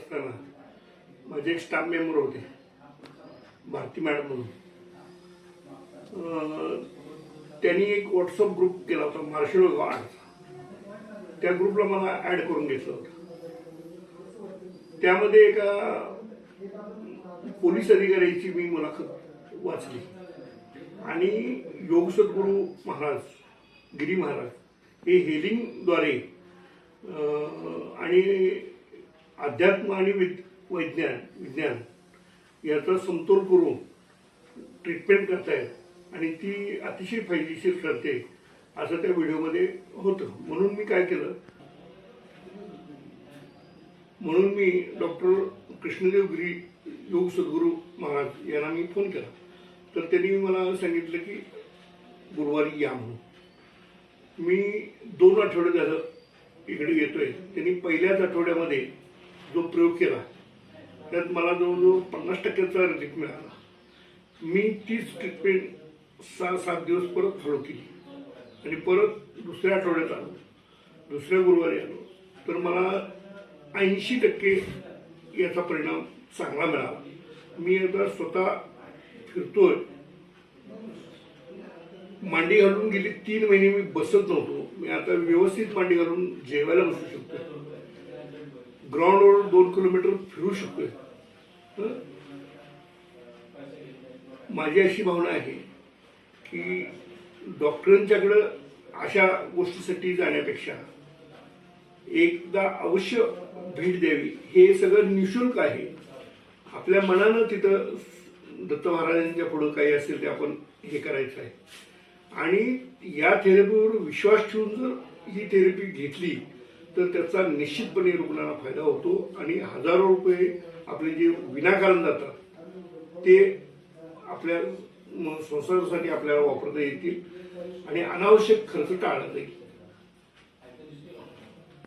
असताना माझे एक स्टाफ मेंबर होते भारती मॅडम म्हणून. त्यांनी एक व्हॉट्सअप ग्रुप केला होता मार्शल गार्ड त्या ग्रुपला मला ऍड करून घेतलं होतं. त्यामध्ये एका पोलीस अधिकाऱ्याची मी मुलाखत वाचली. आणि योग सद्गुरू महाराज गिरी महाराज हे हेलिंगद्वारे आणि अध्यात्म आणि विद- वैज्ञान विज्ञान याचा समतोल करून ट्रीटमेंट करतायत आणि ती अतिशय फायदेशीर ठरते असं त्या व्हिडिओमध्ये होतं. म्हणून मी काय केलं? म्हणून मी डॉक्टर कृष्णदेव गिरी योग सद्गुरू महाराज यांना मी फोन केला. तर त्यांनी मला सांगितलं की गुरुवारी या म्हणून. मी दोन आठवडे झालं इकडे येतोय. त्यांनी पहिल्याच आठवड्यामध्ये जो प्रयोग केला त्यात मला जवळजवळ पन्नास टक्क्याचा रिझल्ट मिळाला. मी तीच ट्रीटमेंट सहा सात दिवस परत फॉलो केली. आणि परत दुसऱ्या आठवड्यात आलो. दुसऱ्या गुरुवारी आलो. तर मला ऐंशी टक्के याचा परिणाम चांगला मिळाला. मी आता स्वतः फिरतोय. मांडी घालून गेली तीन महिने मी बसत नव्हतो. मी आता व्यवस्थित मांडी घालून जेवायला बसू शकतो ग्राउंडवर दोन किलोमीटर फिरू शकतोय. माझी अशी भावना आहे की डॉक्टरांच्याकडं अशा गोष्टीसाठी जाण्यापेक्षा एकदा अवश्य भेट द्यावी. हे सगळं निशुल्क आहे. आपल्या मनानं तिथं दत्त महाराजांच्या पुढं काही असेल ते आपण हे करायचं आहे. आणि या थेरपीवर विश्वास ठेवून जर ही थेरपी घेतली तर त्याचा निश्चितपणे रुग्णाला फायदा होतो आणि हजारो रुपये आपले जे विनाकारण जातात ते आपल्या म- संसारासाठी आपल्याला वापरता येतील आणि अनावश्यक खर्च टाळला जाईल